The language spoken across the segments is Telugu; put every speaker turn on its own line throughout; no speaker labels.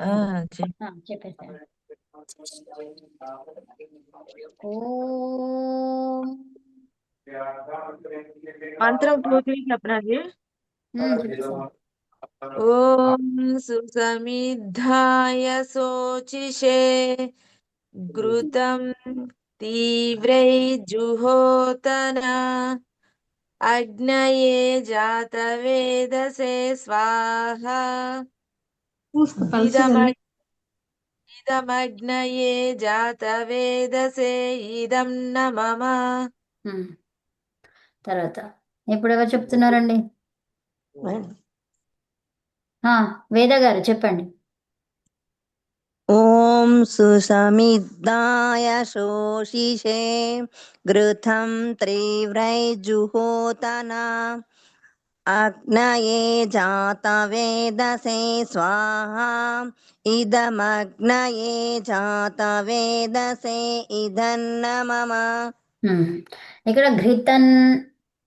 ఆ, చెప్
ఆ, చెప్పేస్తాను ఓం
మంత్రం పూర్తి చెప్పనాది
ఉమ్, చెప్పేస్తాను
ఓం సుసమిద్ధాయ శోచిషే ఘృతం తీవ్రైర్జుహోతన అగ్నయే జాతవేదసే స్వాహా ఇదమ- ఇదమగ్నయే జాతవేదసే ఇదం న మమ
ఉమ్. తర్వాత ఇప్పుడు ఎవరు చెప్తున్నారండి ఆ, వేద గారు చెప్పండి
ॐ सुसमिद्धाय शोषिषे घृतं तीव्रैर्जुहोतना अग्नये जातवेदसे स्वाहा इदमग्नये जातवेदसे इदन्न मम
ఉమ్. ఇక్కడ ఘృతన్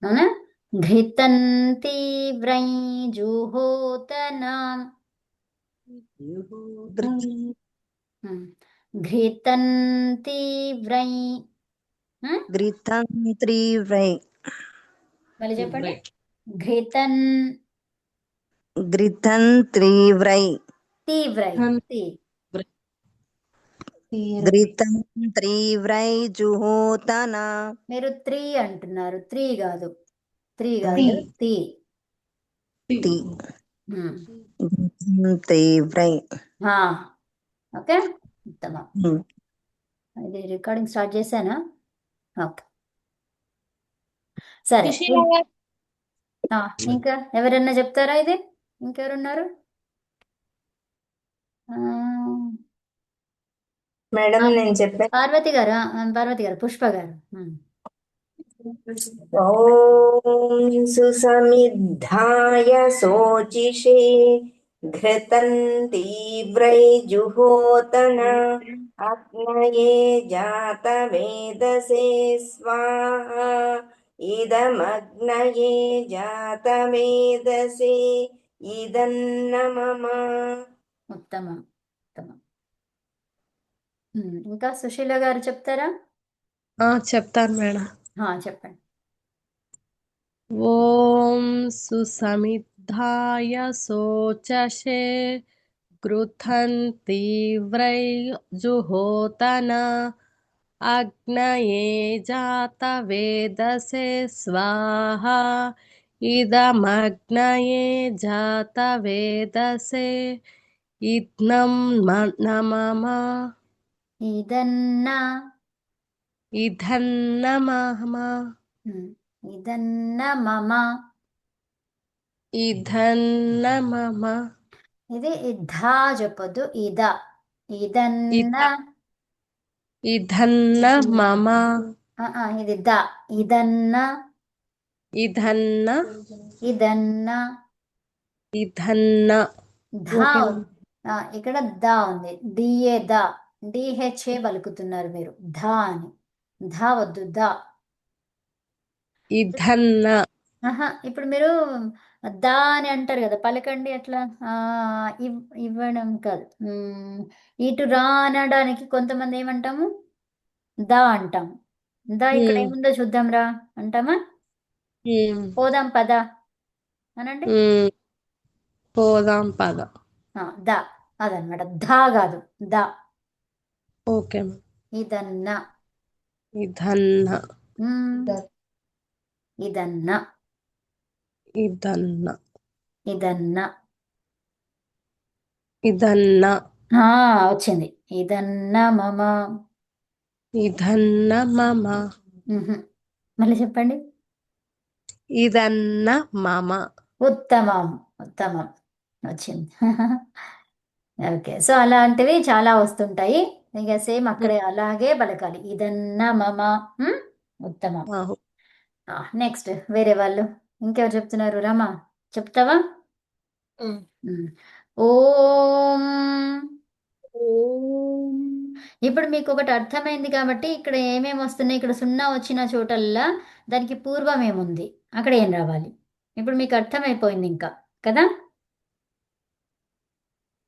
అవునా ఘృతన్ తీవ్రై జుహోతన ఉమ్. ఘృతన్ తీవ్రై ఉమ్,
घृतं तीव्रै
మళ్ళీ చెప్పండి ఘృతన్
ఘృతన్
తీవ్రై తీవ్రై.
ఘృతం తీవ్రై జుహోతన.
మీరు త్రీ అంటున్నారు. త్రీ కాదు. త్రీ కాదు. తీ. తీవ్రై ఓకే? ఉత్తమ. ఇది రికార్డింగ్ స్టార్ట్ చేశానా? ఓకే. సరే. ఇంకా ఎవరన్నా చెప్తారా ఇది ఇంకెవరున్నారు ఆ,
మేడం నేను చెప్పాను
పార్వతి గారు ఆ, పార్వతి గారు పుష్ప గారు ఉమ్.
ॐ सुसमिद्धाय शोचिषे घृतं तीव्रैर्जुहोतन अग्नये जातवेदसे स्वाहा इदमग्नये जातवेदसे इदन्न मम
ఉత్తమం ఉత్తమం ఉమ్, ఇంకా సుశీల గారు చెప్తారా
చెప్తాను మేడం
ఆ, చెప్పండి
ఓం సుసమిద్ధాయ శోచషే గృథన్ తీవ్రై జుహోతన అగ్నయే జాత వేదసే స్వాహ. ఇదమగ్నయే జాత వేదసే. ఇద్నం నమమ.
ఇదన్నా.
ఇధన్నమమ
ఉమ్, ఇదన్న మమ.
ఇధన్నమమ
ఇది ఇద్దా చెప్పొద్దు ఇద. ఇదన్న.
ఇధన్న మమ.
ఇది ద. ఇదన్న. ఇదన్న. ధా ఆ, ఇక్కడ ద ఉంది. DA the. డిహెచ్ఏ పలుకుతున్నారు మీరు. ధా అని. ధా వద్దు ద.
ఇధన్న
ఆహా ఇప్పుడు మీరు దా అని అంటారు కదా పలకండి అట్లా. ఇవ్వడం కాదు. ఇటు రా అనడానికి కొంతమంది ఏమంటాము? దా అంటాం. దా ఇక్కడ. ఏముందో చూద్దాం రా అంటామా? పోదాం పద అనండి.
పోదాం పద.
ద. అదనమాట. ధా కాదు. ద.
ఓకే
ఇదన్న.
ఇధన్న
ఉమ్, ఇదన్న.
ఇదన్న.
ఇదన్న.
ఇదన్న.
ఆ, వచ్చింది. ఇదన్న మమ.
ఇదన్న మమ.
ఉహు. మళ్ళీ చెప్పండి.
ఇదన్న మమ.
ఉత్తమం. ఉత్తమం. వచ్చింది. ఓకే. సో అలాంటివి చాలా వస్తుంటాయి. ఇక సేమ్ అక్కడే అలాగే పలకాలి ఇదన్న మమ. ఉమ్, ఉత్తమం. నెక్స్ట్ వేరే వాళ్ళు. ఇంకెవరు చెప్తున్నారు? రమా చెప్తావా. ఓం. ఇప్పుడు మీకు ఒకటి అర్థమైంది కాబట్టి ఇక్కడ ఏమేమి వస్తున్నాయి? ఇక్కడ సున్నా వచ్చిన చోటల్లా దానికి పూర్వం ఏముంది? అక్కడ ఏం రావాలి? ఇప్పుడు మీకు అర్థమైపోయింది ఇంకా కదా?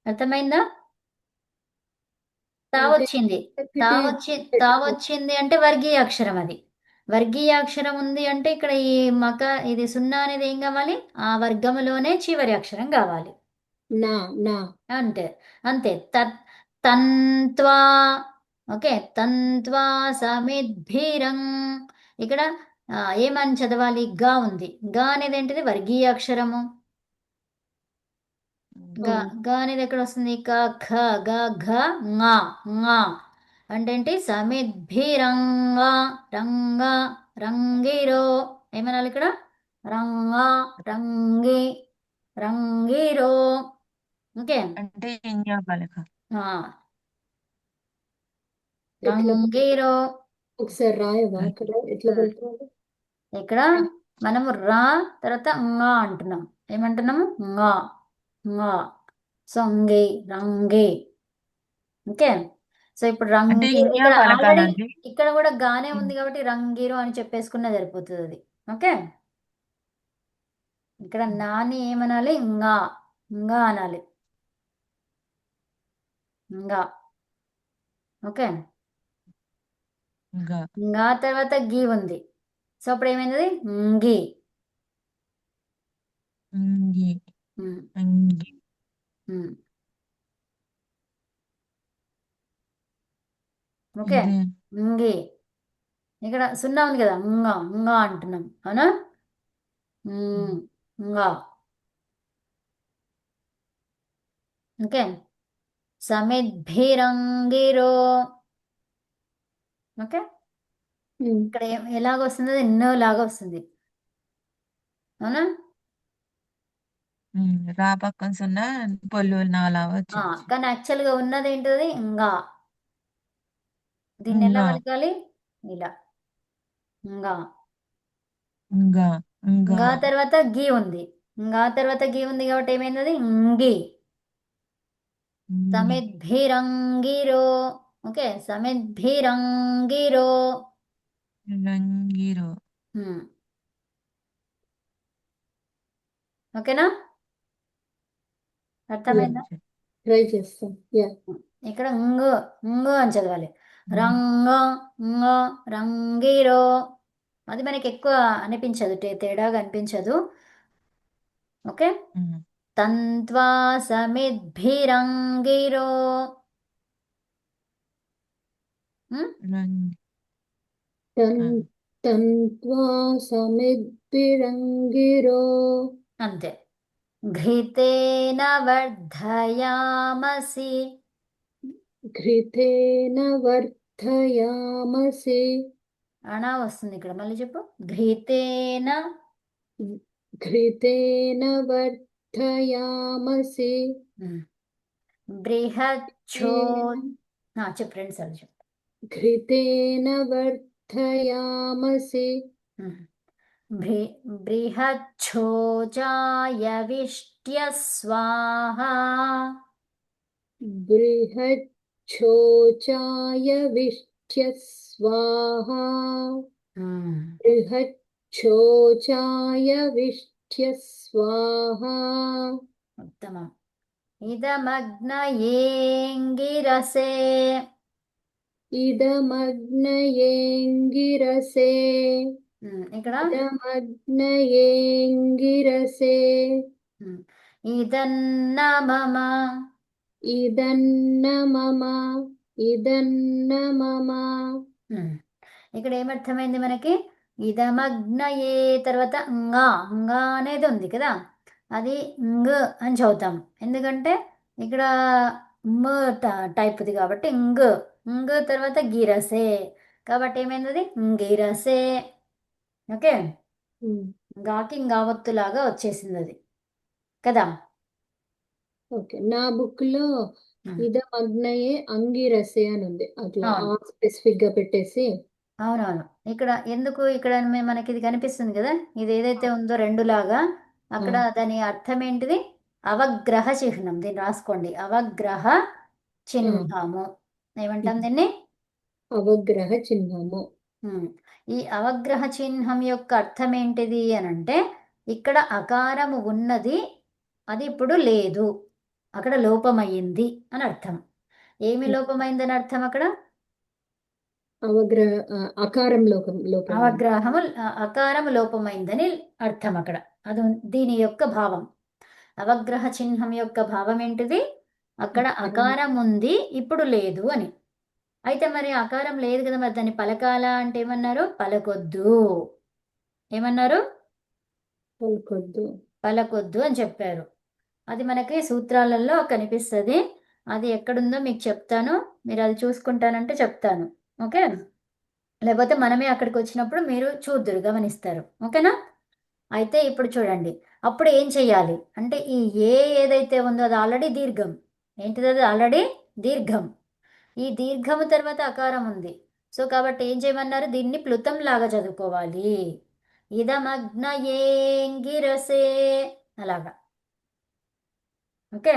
అర్థమైందా? తా వచ్చింది. తా వచ్చి తా వచ్చింది అంటే వర్గీయ అక్షరం అది. వర్గీయ అక్షరం ఉంది అంటే ఇక్కడ ఈ మక ఇది సున్నా అనేది ఏం కావాలి? ఆ వర్గములోనే చివరి అక్షరం కావాలి.
నా నా.
అంతే అంతే. తత్ తంత్వా ఓకే. సమిద్భిరం. ఇక్కడ ఏమని చదవాలి? గా ఉంది. గా అనేది ఏంటిది? వర్గీయ అక్షరము గా. గా అనేది ఎక్కడ వస్తుంది? క ఖ గ ఘ అంటే సమిద్భిరంగా రంగ రంగిరో. ఏమనాలి ఇక్కడ? రంగ రంగి రంగిరో. ఓకే.
అంటే
రంగిరో.
ఒకసారి రాయవా ఎట్లా
ఇక్కడ మనము రా తర్వాత ంగా అంటున్నాం. ఏమంటున్నాము? ంగా. ంగా. సొంగి రంగి. ఓకే. సో ఇప్పుడు
అంటే
ఇక్కడ ఆల్రెడీ
పలకాలండి
ఇక్కడ కూడా గానే ఉంది కాబట్టి రంగిరు అని చెప్పేసుకున్నా సరిపోతుంది అది. ఓకే? ఇక్కడ నాని ఏమనాలి? ఇంగా ఇంగా అనాలి. ఇంగా ఓకే?
ఇంకా.
ఇంగా తర్వాత గీ ఉంది. సో అప్పుడు ఏమైంది? ఇంగి.
అంగి
ఉమ్,
అంగి
ఉమ్. ఓకే? ఇంగి ఇక్కడ సున్నా ఉంది కదా ఉంగా ఉంగా అంటున్నాం. అవునా? ఉంగా ఓకే. సమిద్భిరంగిరో. ఓకే. ఇక్కడ ఎలాగ వస్తుంది? అది ఎన్నో లాగా వస్తుంది. అవునా?
రా పక్కన సున్నా పొల్లు నాలా
కానీ యాక్చువల్గా ఉన్నది ఏంటిది? ఇంగా దీన్ని ఎలా
ఇంగా
పలకాలి ఇలా
ఇంకా ఇంకా
ఇంగా తర్వాత గీ ఉంది. ఇంగా తర్వాత గీ ఉంది కాబట్టి ఏమైంది? అది ఇంగి
ఇంగి
సమిద్భిరంగిరో. ఓకే. సమిద్భిరంగిరో.
రంగిరు.
ఓకేనా? అర్థమైందా?
ట్రై చేస్తాం. యా.
ఇక్కడ ఇంగు ఇంగు అని చదవాలి. రంగ రంగిరో. అది మనకి ఎక్కువ అనిపించదు తేడాగా అనిపించదు. ఓకే? తంత్వా సమిద్భిరంగిరో.
తన్త్వా సమిద్భిరంగిరో.
అంతే. ఘృతేన వర్ధయామసి.
ఘృతేన వర్ధయామసి
అనా వస్తుంది ఇక్కడ. మళ్ళీ చెప్పు. ఘృతేన
ఘృతేన వర్ధయామసి.
ఉమ్. బృహచ్చో ఆ, చెప్పు రెండు సార్లు చెప్పు.
ఘృతేన వర్ధయామసి.
బృహచ్చోచాయ విష్ట్య స్వాహా.
బృహచ్చోచాయ స్వాహా
ఉమ్.
బృహచ్చోచాయ విష్ట్య స్వాహా
ఉత్తమం. ఇదమగ్నయేంగిరసే.
ఇదమగ్నయేంగిరసే.
ఉమ్, ఇక్కడ?
ఇదమగ్నయేంగిరసే.
ఉమ్, ఇదన్న మమ
ఇదన్న మమ.
ఇక్కడ ఏమర్థమైంది మనకి? ఇదమగ్నయే తర్వాతంగా అంగా అనేది ఉంది కదా? అది ఇంగ్ అని చదువుతాం. ఎందుకంటే ఇక్కడ మ్ టైప్ది కాబట్టి ఇంగ్ ఇంగ్ తర్వాత గిరసే. కాబట్టి ఏమైంది గిరసే. ఓకే? గాకి ఇంగావత్తులాగా వచ్చేసింది అది కదా?
ఓకే. నా
బుక్లో.
ఇదమగ్నయే అంగిరసే అని ఉంది అట్లా స్పెసిఫిక్గా పెట్టేసి.
అవునవును. ఇక్కడ ఎందుకు ఇక్కడ మే- మనకి ఇది కనిపిస్తుంది కదా? ఇది ఏదైతే ఉందో రెండు లాగా అక్కడ దాని అర్థం ఏంటిది అవగ్రహ చిహ్నం. దీన్ని రాసుకోండి. అవగ్రహ చిహ్నము. ఏమంటాం దీన్ని?
అవగ్రహ చిహ్నము.
ఉమ్. ఈ అవగ్రహ చిహ్నం యొక్క అర్థం ఏంటిది అని అంటే ఇక్కడ అకారము ఉన్నది అది ఇప్పుడు లేదు. అక్కడ లోపమయ్యింది అని అర్థం. ఏమి లోపమైందని అర్థం అక్కడ?
అవగ్రహ అకారం లోపం లోపం
అవగ్రహము అ- అకారము లోపమైందని అర్థం అక్కడ. అది దీని యొక్క భావం. అవగ్రహ చిహ్నం యొక్క భావం ఏంటిది? అక్కడ అకారం ఉంది ఇప్పుడు లేదు అని. అయితే మరి అకారం లేదు కదా మరి దాన్ని పలకాల అంటే ఏమన్నారు? పలకొద్దు. ఏమన్నారు?
పలుకొద్దు.
పలకొద్దు అని చెప్పారు. అది మనకి సూత్రాలలో కనిపిస్తుంది. అది ఎక్కడుందో మీకు చెప్తాను. మీరు అది చూసుకుంటానంటే చెప్తాను. ఓకే లేకపోతే మనమే అక్కడికి వచ్చినప్పుడు మీరు చూద్దురు గమనిస్తారు. ఓకేనా? అయితే ఇప్పుడు చూడండి. అప్పుడు ఏం చేయాలి అంటే ఈ ఏ ఏదైతే ఉందో అది ఆల్రెడీ దీర్ఘం. ఏంటిది అది? ఆల్రెడీ దీర్ఘం. ఈ దీర్ఘము తర్వాత అకారం ఉంది. సో కాబట్టి ఏం చేయమన్నారు? దీన్ని ప్లుతం లాగా చదువుకోవాలి. ఇదమగ్న ఏంగిరసే అలాగా. ఓకే?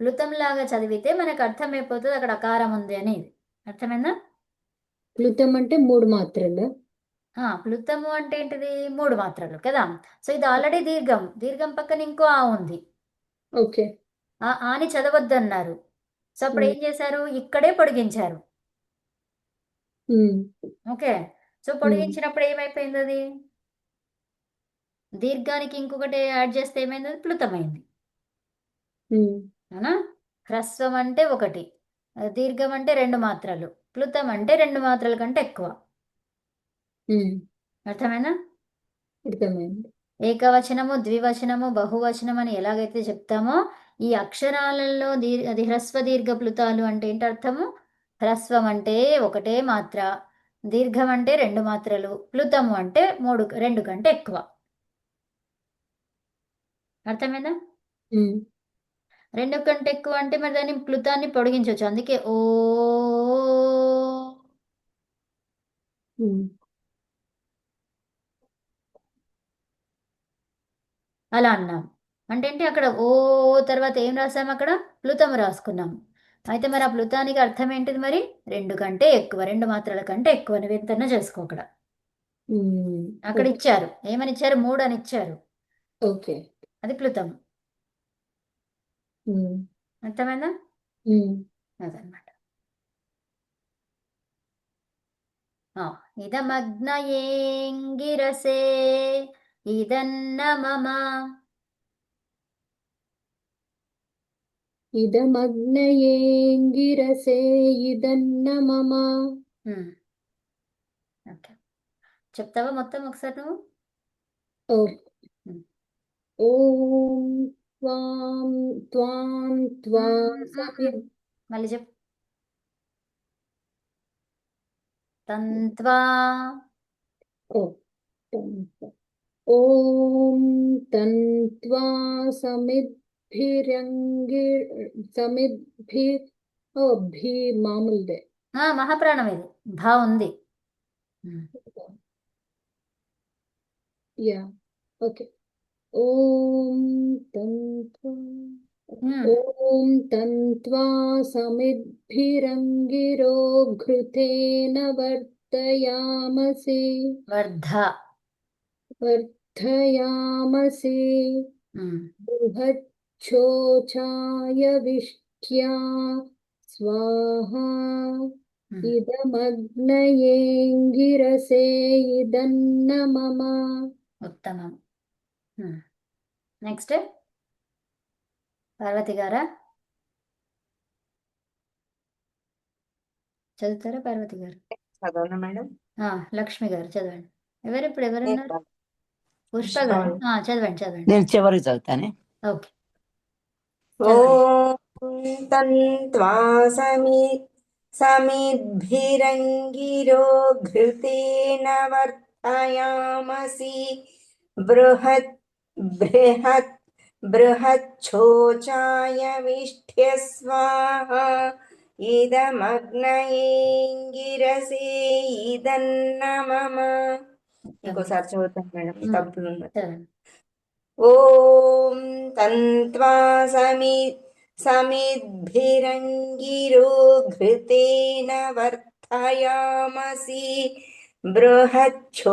ప్లుతం లాగా చదివితే మనకు అర్థమైపోతుంది అక్కడ అకారం ఉంది అనేది. అర్థమైందా?
ప్లుతం అంటే మూడు మాత్రలు.
ఆ, ప్లుతము అంటే ఏంటిది? మూడు మాత్రలు కదా? సో ఇది ఆల్రెడీ దీర్ఘం. దీర్ఘం పక్కన ఇంకో ఆ ఉంది.
ఓకే.
ఆ ఆని చదవద్దన్నారు. సో అప్పుడు. ఏం చేశారు? ఇక్కడే పొడిగించారు. ఓకే? సో పొడిగించినప్పుడు ఏమైపోయింది అది? దీర్ఘానికి ఇంకొకటి యాడ్ చేస్తే ఏమైంది? ప్లుతమైంది. అవునా? హ్రస్వం అంటే ఒకటి దీర్ఘం అంటే రెండు మాత్రలు ప్లుతం అంటే రెండు మాత్రల కంటే ఎక్కువ. అర్థమైనా
అర్థమైంది?
ఏకవచనము ద్వివచనము బహువచనం అని ఎలాగైతే చెప్తామో ఈ అక్షరాలలో దీర్ అది హ్రస్వ దీర్ఘ ప్లుతాలు అంటే ఏంటి అర్థము? హ్రస్వం అంటే ఒకటే మాత్ర దీర్ఘం అంటే రెండు మాత్రలు ప్లుతము అంటే మూడు రెండు కంటే ఎక్కువ. అర్థమైందా? రెండు కంటే ఎక్కువ అంటే మరి దాన్ని ప్లుతాన్ని పొడిగించవచ్చు. అందుకే ఓ. అలా అన్నాం. అంటే ఏంటి? అక్కడ ఓ తర్వాత ఏం రాసాం అక్కడ? ప్లుతం రాసుకున్నాం. అయితే మరి ఆ ప్లుతానికి అర్థం ఏంటిది మరి? రెండు కంటే ఎక్కువ. రెండు మాత్రల కంటే ఎక్కువ నువ్వు ఎంతన్నా చేసుకో అక్కడ. అక్కడ ఇచ్చారు. ఏమని ఇచ్చారు? మూడు అని ఇచ్చారు.
ఓకే.
అది ప్లుతం అర్థమైందా? అదనమాట ఇదమగ్నయేంగిరసే ఇదన్న మమ
ఇదమగ్నయేంగిరసే ఇదన్న మమ.
ఓకే. చెప్తావా మొత్తం ఒకసారి నువ్వు?
ఓ
ఉమ్.
ఓం త్వాం త్వాం త్వా
మళ్ళీ చెప్పు తంత్వా
ఓ తం- ఓం తంత్వా సమిద్భిరంగి సమిద్భి ఓ భీ మామూలుదే
మహాప్రాణం ఇది భా ఉంది.
యా ఓకే ఓం తంత్వా
ఉమ్.
ఓం తంత్వా సమిద్భిరంగిరో ఘృతేన వర్తయామసి
వర్ధ
వర్ధయామసి
ఉమ్.
బృహచ్చోచాయ విష్ట్యా స్వాహా
ఉమ్.
ఇదమగ్నయేంగిరసే ఇదన్న మమ
ఉత్తమం నెక్స్ట్ పార్వతి గారా చదువుతారా పార్వతి గారు?
చదవనా మేడం.
లక్ష్మి గారు చదవండి. ఎవరు ఇప్పుడు ఎవరున్నారు? పుష్ప గారు. చదవండి. చదవండి
నేను చివరికి చదువుతానే.
ఓకే.
ఓం తంత్వా సమీ సమిద్భిరంగిరో ఘృతేన వర్తయామసి బృహత్ బృహత్ బృహచ్చోచాయ విష్ఠ్య స్వాహా ఇదమగ్నయేంగిరసే ఇదన్న మమ ఇంకోసారి చదువుతాను మేడం
ఉమ్.
తప్పులు ఉన్నాయి
చదవండి
ఓం తంత్వా సమీ సమిద్భిరంగిరో ఘృతేన వర్తయామసి బృహచ్చోచాయ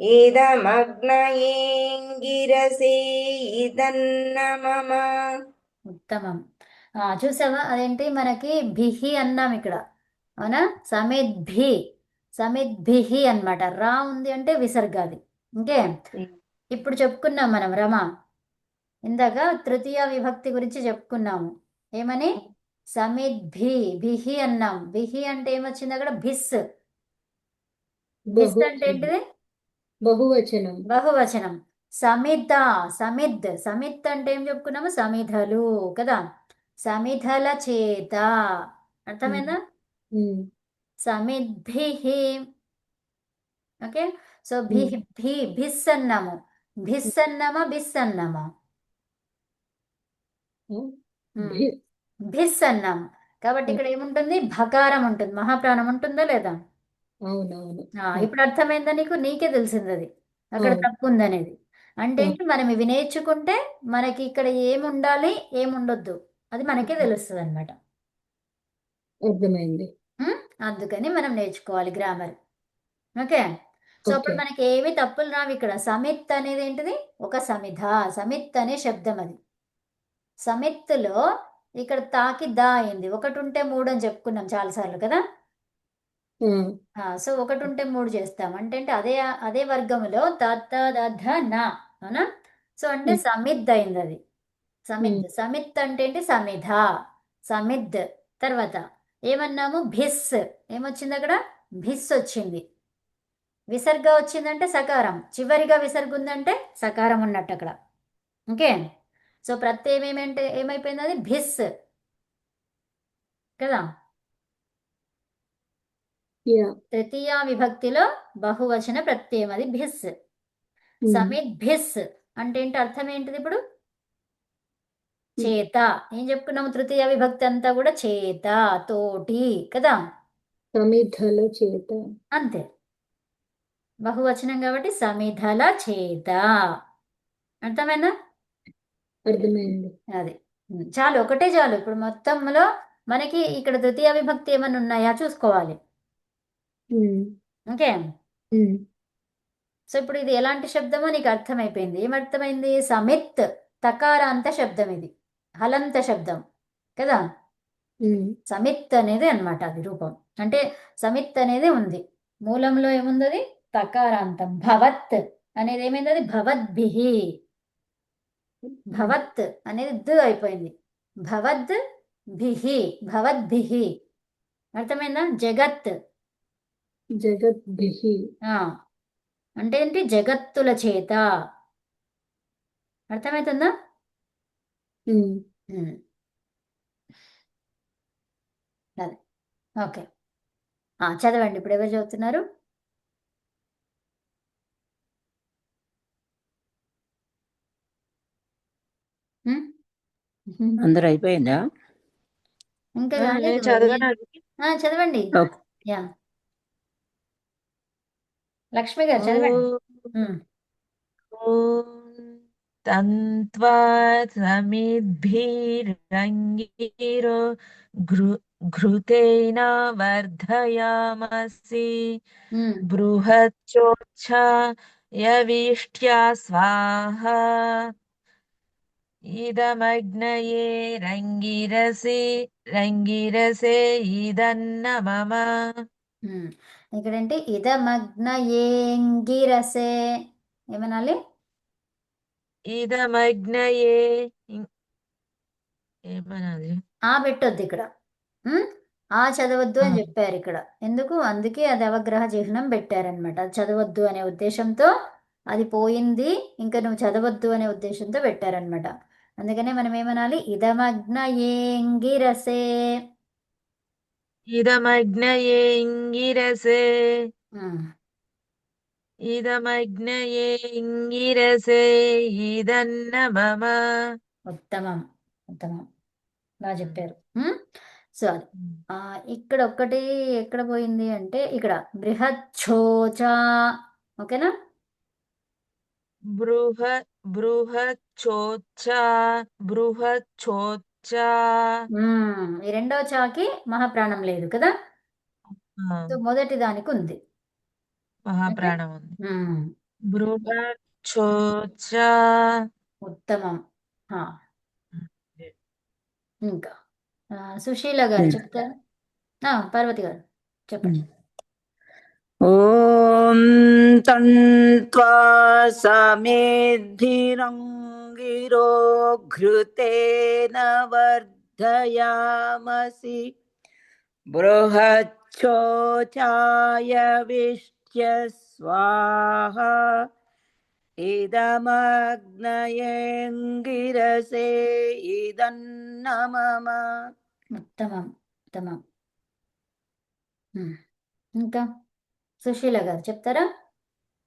ఇదమగ్నయేంగిరసే ఇదన్న మమ
ఉత్తమం. ఆ, చూసావా? అదేంటి? మనకి భిహి అన్నాం ఇక్కడ. అవునా? సమిద్భి. సమిద్భిహి అన్నమాట. రా ఉంది అంటే విసర్గాది. ఇంకే? ఇప్పుడు చెప్పుకున్నాం మనం రమ. ఇందాక తృతీయ విభక్తి గురించి చెప్పుకున్నాము. ఏమని? సమిద్భి. బిహి అన్నాం. బిహి అంటే ఏమొచ్చింది అక్కడ? భిస్. భిస్ అంటే ఏంటిది?
బహువచనం.
బహువచనం. సమిద్ధ సమిద్. సమిత్ అంటే ఏం చెప్పుకున్నాము? సమిధలు కదా? సమిధల చేత. అర్థమైందా? సమిద్భిః ఓకే? సో భి భి భిస్ అన్నాము భిస్ అన్నామా బిస్ అన్నామా
ఉమ్,
ఉమ్.
భి-
భిస్. అన్నాము కాబట్టి ఇక్కడ ఏముంటుంది? భకారం ఉంటుంది. మహాప్రాణం ఉంటుందా లేదా?
అవునవును.
ఆ, ఇప్పుడు అర్థమైందా నీకు? నీకే తెలిసింది అది అక్కడ
అవును.
తప్పు ఉందనేది అంటే ఏంటి మనం ఇవి నేర్చుకుంటే మనకి ఇక్కడ ఏమి ఉండాలి ఏమి ఉండొద్దు అది మనకే తెలుస్తుంది అనమాట
అర్థమైంది.
అందుకని మనం నేర్చుకోవాలి గ్రామర్. ఓకే? సో అప్పుడు
ఓకే.
మనకి ఏమి తప్పులు రావు ఇక్కడ. సమిత్ అనేది ఏంటిది? ఒక సమిధ. సమిత్ అనే శబ్దం అది. సమిత్తులో ఇక్కడ తాకి దా అయింది. ఒకటి ఉంటే మూడు అని చెప్పుకున్నాం చాలాసార్లు కదా?
ఆ,
సో ఒకటి ఉంటే మూడు చేస్తాం. అంటే అంటే అదే అదే వర్గములో తత్ దధ నా అవునా? సో అంటే
ఉమ్.
సమిద్ అయింది అది సమిద్ సమిత్ అంటే ఏంటి? సమిధ. సమిద్ తర్వాత ఏమన్నాము? భిస్. ఏమొచ్చింది అక్కడ? భిస్ వచ్చింది. విసర్గ వచ్చిందంటే సకారం. చివరిగా విసర్గ ఉందంటే సకారం ఉన్నట్టు అక్కడ. ఓకే? సో ప్రత్యయం ఏమంటే ఏమైపోయింది అది? భిస్. కదా? తృతీయ విభక్తిలో బహువచన ప్రత్యయం అది భిస్.
ఉమ్,
సమిత్ భిస్ అంటే ఏంటి? అర్థం ఏంటిది ఇప్పుడు? చేత. ఏం చెప్పుకున్నాము? తృతీయ విభక్తి అంతా కూడా చేత తోటి కదా?
సమిధల చేత.
అంతే. బహువచనం కాబట్టి సమిధల చేత. అర్థమైందా?
అర్థమైంది.
అది. చాలు ఒకటే చాలు. ఇప్పుడు మొత్తంలో మనకి ఇక్కడ తృతీయ విభక్తి ఏమైనా ఉన్నాయా? చూసుకోవాలి. ఓకే. సో ఇప్పుడు ఇది ఎలాంటి శబ్దమో నీకు అర్థమైపోయింది. ఏమర్థమైంది? సమిత్ తకారాంత శబ్దం ఇది. హలంత శబ్దం. కదా? సమిత్ అనేది అన్నమాట అది రూపం. అంటే సమిత్ అనేది ఉంది. మూలంలో ఏముంది అది తకారాంతం. భవత్ అనేది ఏమైంది అది భవద్భిహి. భవత్ అనేది ద్ అయిపోయింది. భవద్ భిహి భవద్భిహి. అర్థమైందా? జగత్.
జగద్భిః
ఆ. అంటే ఏంటి? జగత్తుల చేత. అర్థమవుతుందా. అదే. ఓకే. ఆ, చదవండి. ఇప్పుడు ఎవరు చదువుతున్నారు?
అందరు అయిపోయిందా?
ఇంకా చదవండి.
ఓకే.
యా. లక్ష్మి గారు చదవండి ఉమ్.
ఓం తంత్వా సమిద్భిరంగిరో ఘృ ఘృతేన వర్ధయామసి
ఉమ్.
బృహచ్చోచ్ఛయవిష్ట్యా స్వాహ ఇదమగ్నయే రంగిరసి రంగిరసే ఇదన్న మమ
ఉమ్. ఇక్కడంటే ఇదమగ్న ఏంగిరసే ఏమనాలి?
ఇదమగ్నయే ఇం- ఏమనాలి?
ఆ పెట్టొద్దు ఇక్కడ? ఆ చదవద్దు అని. చెప్పారు ఇక్కడ. ఎందుకు? అందుకే అది అవగ్రహ చిహ్నం పెట్టారనమాట అది చదవద్దు అనే ఉద్దేశంతో అది పోయింది. ఇంకా నువ్వు చదవద్దు అనే ఉద్దేశంతో పెట్టారనమాట అందుకనే మనం ఏమనాలి ఇదమగ్న ఏంగిరసే
ఇంగిరసే.
ఉమ్.
ఇదమగ్నయే ఇంగిరసే. ఇదన్న మమ
ఉత్తమం ఉత్తమం. బాగా చెప్పారు? సో ఇక్కడ ఒక్కటి ఎక్కడ పోయింది అంటే ఇక్కడ బృహచ్చోచ. ఓకేనా?
బృహ బృహచ్చోచ్చ బృహచ్చోచ్చ
ఉమ్, ఈ రెండవ చాకి మహాప్రాణం లేదు కదా
ఆ,
సో మొదటి దానికి ఉంది
మహాప్రాణం ఉంది
ఉమ్,
బృహచ్చోచ
ఉత్తమం ఆ, ఇంకా ఆ, సుశీల గారు
ఉమ్.
చెప్తారా ఆ, పార్వతి గారు చెప్పండి
ॐ तन्त्वा समेद्भिरङ्गिरो घृतेन वर्धयामसि बृहच्छोचाय विष्ट्य स्वाहा इदमग्नयेङ्गिरसे इदन्न मम
ఉత్తమం ఉత్తమం ఉమ్, ఇంకా సుశీల గారు చెప్తారా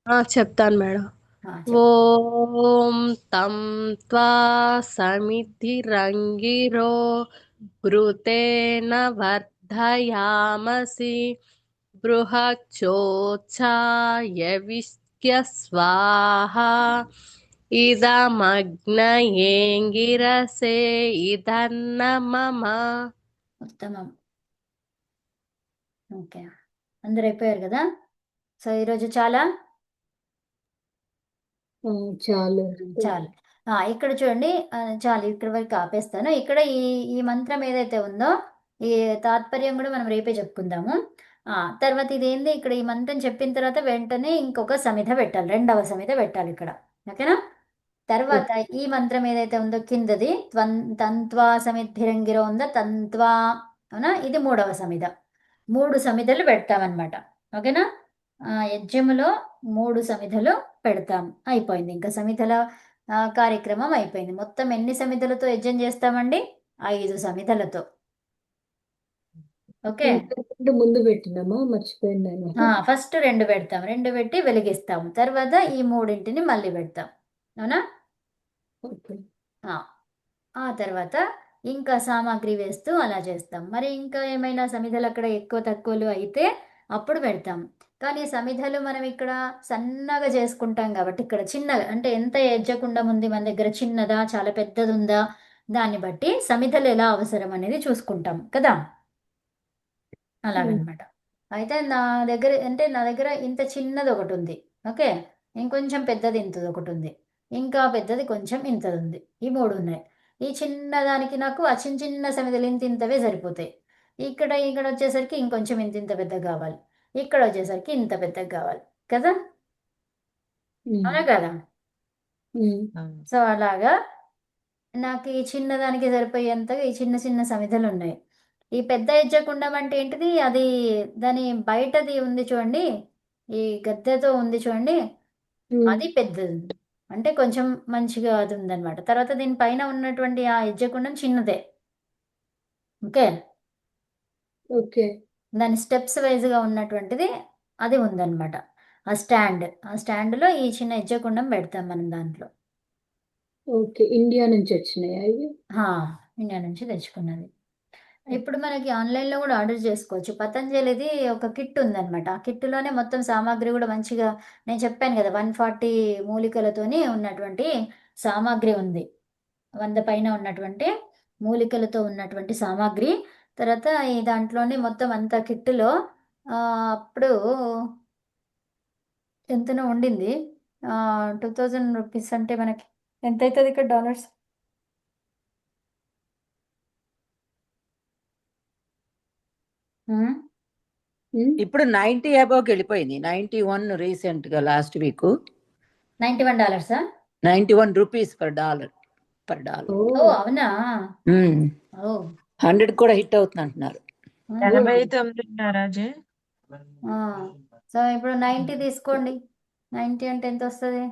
ఆ, చెప్తాను మేడం
ఆ, చెప్పండి
ఓం తం త్వా సమితిరంగిరో ఘృతేన వర్ధయామసి బృహచ్చోచ్చాయ స్వాహా ఇదమగ్నయేంగిరసే ఇదన్న మమ.
ఉత్తమం. ఓకే. అందరు అయిపోయారు కదా? సో ఈరోజు చాలా
చాలు.
చాలు. ఆ, ఇక్కడ చూడండి ఆ, చాలు ఇక్కడ వరకు ఆపేస్తాను. ఇక్కడ ఈ ఈ మంత్రం ఏదైతే ఉందో ఈ తాత్పర్యం కూడా మనం రేపే చెప్పుకుందాము. ఆ, తర్వాత ఇదేంది? ఇక్కడ ఈ మంత్రం చెప్పిన తర్వాత వెంటనే ఇంకొక సమిధ పెట్టాలి. రెండవ సమిధ పెట్టాలి ఇక్కడ. ఓకేనా? తర్వాత ఈ మంత్రం ఏదైతే ఉందో కిందది త్వం తంత్వా సమిద్భిరంగిరో ఉందో? తంత్వా అవునా? ఇది మూడవ సమిధ మూడు సమిధలు పెడతామన్నమాట ఓకేనా? ఆ, యజ్ఞములో మూడు సమిధలు పెడతాం. అయిపోయింది. ఇంకా సమిధల కార్యక్రమం అయిపోయింది. మొత్తం ఎన్ని సమిధలతో యజ్ఞం చేస్తామండి? ఐదు సమిధలతో ఓకే?
ముందు పెట్టినామా? మర్చిపోయినాను
ఆ, ఫస్ట్ రెండు పెడతాం. రెండు పెట్టి వెలిగిస్తాము. తర్వాత ఈ మూడింటిని మళ్ళీ పెడతాం. అవునా? ఆ, ఆ తర్వాత ఇంకా సామాగ్రి వేస్తూ అలా చేస్తాం. మరి ఇంకా ఏమైనా సమిధలు అక్కడ ఎక్కువ తక్కువలు అయితే అప్పుడు పెడతాం. కానీ సమిధలు మనం ఇక్కడ సన్నగా చేసుకుంటాం కాబట్టి ఇక్కడ చిన్నగా అంటే ఎంత యజ్జకుండం ఉంది మన దగ్గర? చిన్నదా? చాలా పెద్దది ఉందా దాన్ని బట్టి సమిధలు ఎలా అవసరం అనేది చూసుకుంటాం కదా? అలాగనమాట. అయితే నా దగ్గర అంటే నా దగ్గర ఇంత చిన్నది ఒకటి ఉంది ఓకే? ఇంకొంచెం పెద్దది ఇంతది ఒకటి ఉంది ఇంకా పెద్దది కొంచెం ఇంతది ఉంది ఈ మూడు ఉన్నాయి ఈ చిన్న దానికి నాకు ఆ చిన్న చిన్న సమిధలు ఇంత ఇంతవే సరిపోతాయి. ఇక్కడ ఇక్కడ వచ్చేసరికి ఇంకొంచెం ఇంత ఇంత పెద్దగా కావాలి. ఇక్కడ వచ్చేసరికి ఇంత పెద్దగా కావాలి. కదా? అవునా కదా? సో అలాగా నాకు ఈ చిన్నదానికి సరిపోయేంతగా ఈ చిన్న చిన్న సమిధలు ఉన్నాయి. ఈ పెద్ద యజ్జకుండం అంటే ఏంటిది? అది దాని బయటది ఉంది చూడండి. ఈ గద్దెతో ఉంది చూడండి. అది పెద్దది. అంటే కొంచెం మంచిగా అది ఉందన్నమాట. తర్వాత దీని పైన ఉన్నటువంటి ఆ యజ్జకుండం చిన్నదే. ఓకే?
ఓకే.
దాని స్టెప్స్ వైజ్గా ఉన్నటువంటిది అది ఉందన్నమాట. ఆ స్టాండ్ ఆ స్టాండ్లో ఈ చిన్న యజ్జకుండం పెడతాం మనం దాంట్లో.
ఓకే. ఇండియా నుంచి వచ్చినాయా ఇవి?
హా, ఇండియా నుంచి తెచ్చుకున్నది ఇప్పుడు మనకి ఆన్లైన్లో కూడా ఆర్డర్ చేసుకోవచ్చు. పతంజలిది ఒక కిట్ ఉందన్నమాట. ఆ కిట్టులోనే మొత్తం సామాగ్రి కూడా మంచిగా నేను చెప్పాను కదా వన్ ఫార్టీ మూలికలతోని ఉన్నటువంటి సామాగ్రి ఉంది. వంద పైన ఉన్నటువంటి మూలికలతో ఉన్నటువంటి సామాగ్రి తర్వాత ఈ దాంట్లోనే మొత్తం అంత కిట్టులో ఆ, అప్పుడు ఎంతనో ఉండింది. టూ థౌజండ్ రూపీస్ అంటే మనకి ఎంత అవుతుంది ఇక్కడ డాలర్స్
ఇప్పుడు నైన్టీ అబౌవ్కి వెళ్ళిపోయింది. నైన్టీ వన్ రీసెంట్గా last week.
Ninety one డాలర్సా?
Ninety one rupees per dollar per dollar.
ఓ
ఓ అవునా ఓ.
హండ్రెడ్ కూడా హిట్ అవుతుంది అంటున్నారు
ఎనభై తొమ్మిదిన్నర అజయ్
ఆ, సో ఇప్పుడు నైంటీ తీసుకోండి. నైంటీ అంటే ఎంత వస్తుంది.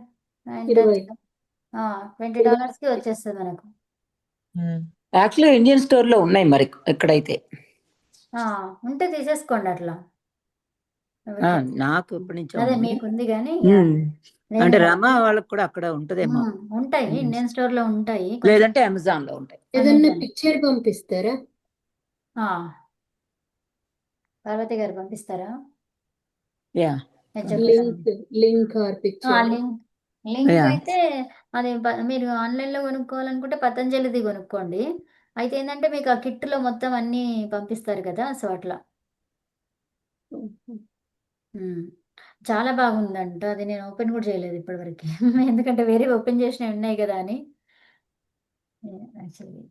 ట్వంటీ డాలర్స్కి వచ్చేస్తుంది మనకు.
యాక్చువల్లీ ఇండియన్ స్టోర్లో ఉన్నాయి మరి ఎక్కడైతే.
ఆ, ఉంటే తీసేసుకోండి అట్లా.
ఆ, నాకు ఇప్పటి నుంచి
అదే. మీకు ఉంది కానీ
అంటే రమా వాళ్ళకి కూడా అక్కడ ఉంటదేమో.
ఉంటాయి. ఇండియన్ స్టోర్లో ఉంటాయి
లేదంటే అమెజాన్లో ఉంటాయి.
ఏదన్నా
అమెజాన్.
పిక్చర్ పంపిస్తారా?
ఆ. పార్వతి గారు పంపిస్తారా?
యా.
లింక్ లింక్ ఆర్
ఆ,
పిక్చర్.
Link link
Yeah.
అయితే అది ప- మీరు ఆన్లైన్లో కొనుక్కోవాలనుకుంటే పతంజలిది కొనుక్కోండి. అయితే ఏంటంటే మీకు ఆ కిట్లో మొత్తం అన్ని పంపిస్తారు కదా సో అట్లా. ఉమ్. చాలా బాగుందంట. అది నేను ఓపెన్ కూడా చేయలేదు ఇప్పటివరకు. ఎందుకంటే వేరే ఓపెన్ చేసినవి ఉన్నాయి కదా అని. యాక్చువల్లీ